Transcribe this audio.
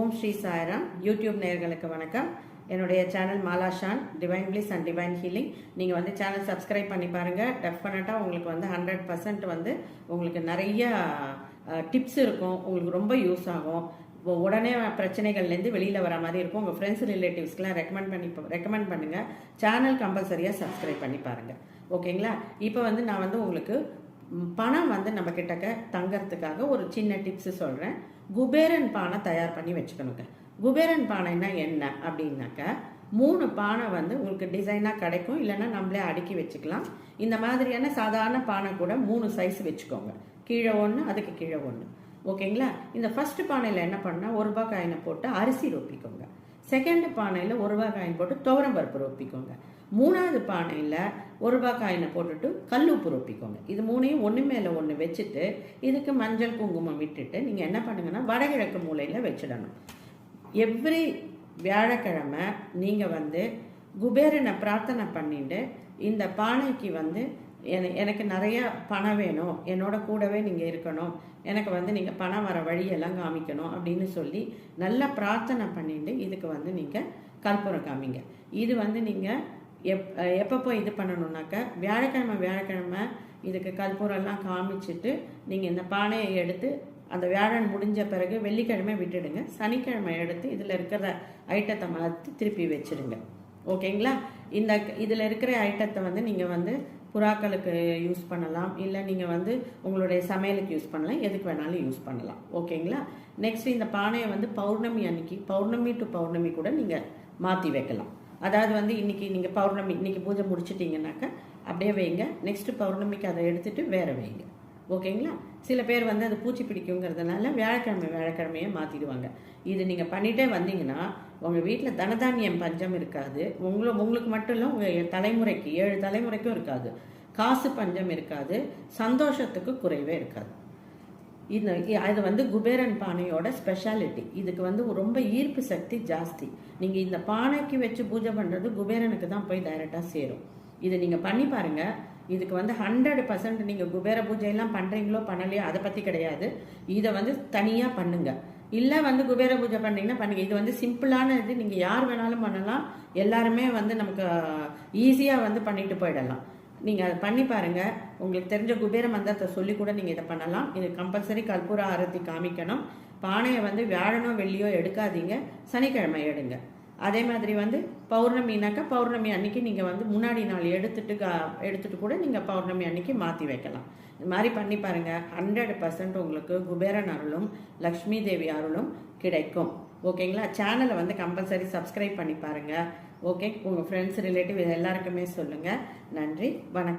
ஓம் Sri Sairam. YouTube நேயர்களுக்கு வணக்கம். என்னுடைய channel Malashan divine bliss and divine healing நீங்கள் வந்து சேனல் சப்ஸ்கிரைப் பண்ணி பாருங்கள் டெஃபினட்டாக உங்களுக்கு வந்து ஹண்ட்ரட் பர்சன்ட் வந்து உங்களுக்கு நிறைய டிப்ஸ் இருக்கும். உங்களுக்கு ரொம்ப யூஸ் ஆகும். உடனே பிரச்சனைகள்லேருந்து வெளியில் வர மாதிரி இருக்கும். உங்கள் ஃப்ரெண்ட்ஸ் ரிலேட்டிவ்ஸ்க்கெலாம் ரெக்கமெண்ட் பண்ணி ரெக்கமெண்ட் பண்ணுங்கள் சேனல் கம்பல்சரியாக சப்ஸ்கிரைப் பண்ணி பாருங்கள் ஓகேங்களா இப்போ வந்து நான் வந்து உங்களுக்கு பணம் வந்து நம்ம கிட்டக்க தங்கறதுக்காக ஒரு சின்ன டிப்ஸ் சொல்கிறேன் குபேரன் பானை தயார் பண்ணி வச்சுக்கணுங்க. குபேரன் பானைனா என்ன அப்படின்னாக்க மூணு பானை வந்து உங்களுக்கு டிசைனாக கிடைக்கும். இல்லைன்னா நம்மளே அடுக்கி வச்சுக்கலாம். இந்த மாதிரியான சாதாரண பானை கூட மூணு சைஸ் வச்சுக்கோங்க. கீழே ஒன்று அதுக்கு கீழே ஒன்று ஓகேங்களா? இந்த ஃபஸ்ட்டு பானையில் என்ன பண்ணால் ஒரு ரூபாய் காயினை போட்டு அரிசி ரொப்பிக்கோங்க. செகண்ட் பானையில் ஒரு ரூபாய் காயின் போட்டு துவரம் பருப்பு ரொப்பிக்கோங்க. மூணாவது பானையில் ஒரு ரூபா காயினை போட்டுட்டு உப்பு ரொப்பிக்கோங்க. இது மூணையும் ஒன்று மேலே ஒன்று வச்சுட்டு இதுக்கு மஞ்சள் குங்குமம் விட்டுட்டு நீங்கள் என்ன பண்ணுங்கன்னா வடகிழக்கு மூலையில் வச்சிடணும். எவ்ரி வியாழக்கிழமை நீங்கள் வந்து குபேரனை பிரார்த்தனை பண்ணிட்டு இந்த பானைக்கு வந்து எனக்கு நிறைய பணம் வேணும் என்னோட கூடவே நீங்கள் இருக்கணும் எனக்கு வந்து நீங்கள் பணம் வர வழியெல்லாம் காமிக்கணும் அப்படின்னு சொல்லி நல்லா பிரார்த்தனை பண்ணிட்டு இதுக்கு வந்து நீங்கள் கற்பூரம் காமிங்க. இது வந்து நீங்கள் எப் எப்பப்போ இது பண்ணணும்னாக்க வியாழக்கிழமை வியாழக்கிழமை இதுக்கு கற்பூரெல்லாம் காமிச்சிட்டு நீங்கள் இந்த பானையை எடுத்து அந்த வியாழன் முடிஞ்ச பிறகு வெள்ளிக்கிழமை விட்டுடுங்க. சனிக்கிழமை எடுத்து இதில் இருக்கிற ஐட்டத்தை மலர்த்து திருப்பி வச்சிடுங்க. ஓகேங்களா? இந்த இதில் இருக்கிற ஐட்டத்தை வந்து நீங்கள் வந்து புறாக்களுக்கு யூஸ் பண்ணலாம். இல்லை நீங்கள் வந்து உங்களுடைய சமையலுக்கு யூஸ் பண்ணலாம். எதுக்கு வேணாலும் யூஸ் பண்ணலாம். ஓகேங்களா? நெக்ஸ்ட் இந்த பானையை வந்து பௌர்ணமி அன்னைக்கு பௌர்ணமி டு பௌர்ணமி கூட நீங்கள் மாற்றி வைக்கலாம். அதாவது வந்து இன்றைக்கி நீங்கள் பௌர்ணமி இன்றைக்கி பூஜை முடிச்சிட்டிங்கனாக்கா அப்படியே வைங்க. நெக்ஸ்ட்டு பௌர்ணமிக்கு அதை எடுத்துகிட்டு வேற வைங்க. ஓகேங்களா? சில பேர் வந்து அது பூச்சி பிடிக்குங்கிறதுனால வியாழக்கிழமை வியாழக்கிழமையே மாற்றிடுவாங்க இது நீங்கள் பண்ணிகிட்டே வந்தீங்கன்னா உங்கள் வீட்டில் தனதானியம் பஞ்சம் இருக்காது. உங்களை உங்களுக்கு மட்டும் இல்லை உங்கள் தலைமுறைக்கு ஏழு தலைமுறைக்கும் இருக்காது. காசு பஞ்சம் இருக்காது. சந்தோஷத்துக்கு குறைவே இருக்காது. இது அது வந்து குபேரன் பானையோட ஸ்பெஷாலிட்டி இதுக்கு வந்து ரொம்ப ஈர்ப்பு சக்தி ஜாஸ்தி. நீங்கள் இந்த பானைக்கு வச்சு பூஜை பண்ணுறது குபேரனுக்கு தான் போய் டைரெக்டாக சேரும். இதை நீங்கள் பண்ணி பாருங்க. இதுக்கு வந்து ஹண்ட்ரட் பர்சன்ட் நீங்கள் குபேர பூஜையெல்லாம் பண்ணுறீங்களோ பண்ணலையோ அதை பற்றி கிடையாது. இதை வந்து தனியாக பண்ணுங்கள் இல்லை வந்து குபேர பூஜை பண்ணீங்கன்னா பண்ணுங்கள் இது வந்து சிம்பிளான இது. நீங்கள் யார் வேணாலும் பண்ணலாம். எல்லாருமே வந்து நமக்கு ஈஸியாக வந்து பண்ணிட்டு போயிடலாம். நீங்கள் அதை பண்ணி பாருங்கள் உங்களுக்கு தெரிஞ்ச குபேர மந்திரத்தை சொல்லி கூட நீங்கள் இதை பண்ணலாம். இது கம்பல்சரி கற்பூர ஆரத்தி காமிக்கணும். பானையை வந்து வியாழனோ வெள்ளியோ எடுக்காதீங்க. சனிக்கிழமை எடுங்க. அதே மாதிரி வந்து பௌர்ணமினாக்கா பௌர்ணமி அன்னைக்கு நீங்கள் வந்து முன்னாடி நாள் எடுத்துட்டு கா- எடுத்துட்டு கூட நீங்கள் பௌர்ணமி அன்னைக்கு மாற்றி வைக்கலாம். இது மாதிரி பண்ணி பாருங்கள் ஹண்ட்ரட் பர்சன்ட் உங்களுக்கு குபேரன் அருளும் லக்ஷ்மி தேவி அருளும் கிடைக்கும். ஓகேங்களா? சேனலை வந்து கம்பல்சரி சப்ஸ்கிரைப் பண்ணி பாருங்கள் ஓகே உங்கள் ஃப்ரெண்ட்ஸ் ரிலேட்டிவ் எல்லாருக்குமே சொல்லுங்கள் நன்றி. வணக்கம்.